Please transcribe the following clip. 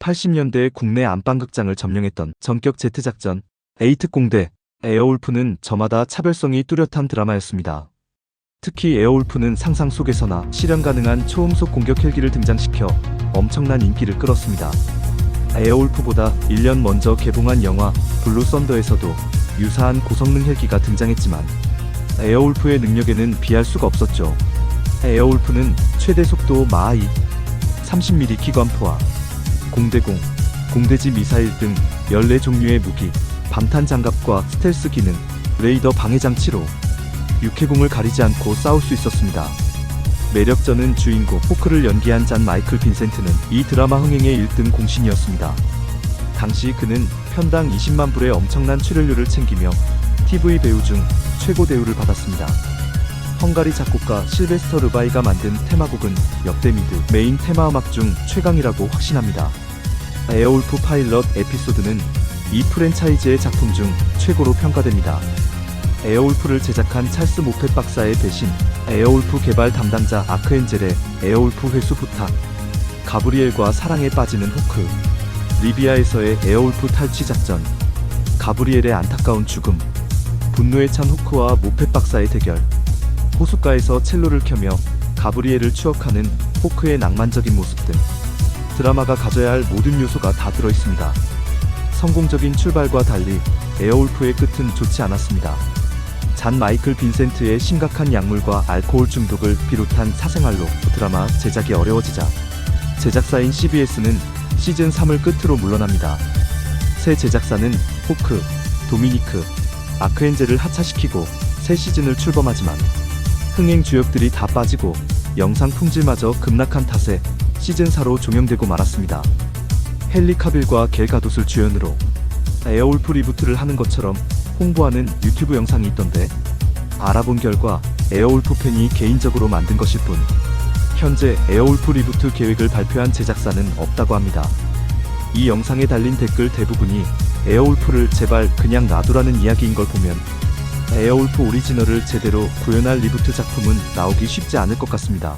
80년대 국내 안방극장을 점령했던 전격 제트작전 에이트 공대 에어울프는 저마다 차별성이 뚜렷한 드라마였습니다. 특히 에어울프는 상상 속에서나 실현 가능한 초음속 공격 헬기를 등장시켜 엄청난 인기를 끌었습니다. 에어울프보다 1년 먼저 개봉한 영화 블루 썬더에서도 유사한 고성능 헬기가 등장했지만 에어울프의 능력에는 비할 수가 없었죠. 에어울프는 최대 속도 마하 2 30mm 기관포와 공대공, 공대지 미사일 등 14종류의 무기, 방탄 장갑과 스텔스 기능, 레이더 방해 장치로 육해공을 가리지 않고 싸울 수 있었습니다. 매력적인 주인공 호크를 연기한 잔 마이클 빈센트는 이 드라마 흥행의 1등 공신이었습니다. 당시 그는 편당 20만 불의 엄청난 출연료를 챙기며 TV 배우 중 최고 대우를 받았습니다. 헝가리 작곡가 실베스터 르바이가 만든 테마곡은 역대 미드 메인 테마 음악 중 최강이라고 확신합니다. 에어울프 파일럿 에피소드는 이 프랜차이즈의 작품 중 최고로 평가됩니다. 에어울프를 제작한 찰스 모펫 박사의 대신 에어울프 개발 담당자 아크엔젤의 에어울프 회수 부탁, 가브리엘과 사랑에 빠지는 호크, 리비아에서의 에어울프 탈취 작전, 가브리엘의 안타까운 죽음, 분노에 찬 호크와 모펫 박사의 대결, 호숫가에서 첼로를 켜며 가브리엘을 추억하는 호크의 낭만적인 모습 등 드라마가 가져야 할 모든 요소가 다 들어있습니다. 성공적인 출발과 달리 에어울프의 끝은 좋지 않았습니다. 잔 마이클 빈센트의 심각한 약물과 알코올 중독을 비롯한 사생활로 드라마 제작이 어려워지자 제작사인 CBS는 시즌 3을 끝으로 물러납니다. 새 제작사는 호크, 도미니크, 아크엔젤을 하차시키고 새 시즌을 출범하지만 흥행 주역들이 다 빠지고 영상 품질마저 급락한 탓에 시즌4로 종영되고 말았습니다. 헨리 카빌과 겔 가돛을 주연으로 에어울프 리부트를 하는 것처럼 홍보하는 유튜브 영상이 있던데 알아본 결과 에어울프 팬이 개인적으로 만든 것일 뿐 현재 에어울프 리부트 계획을 발표한 제작사는 없다고 합니다. 이 영상에 달린 댓글 대부분이 에어울프를 제발 그냥 놔두라는 이야기인 걸 보면 에어울프 오리지널을 제대로 구현할 리부트 작품은 나오기 쉽지 않을 것 같습니다.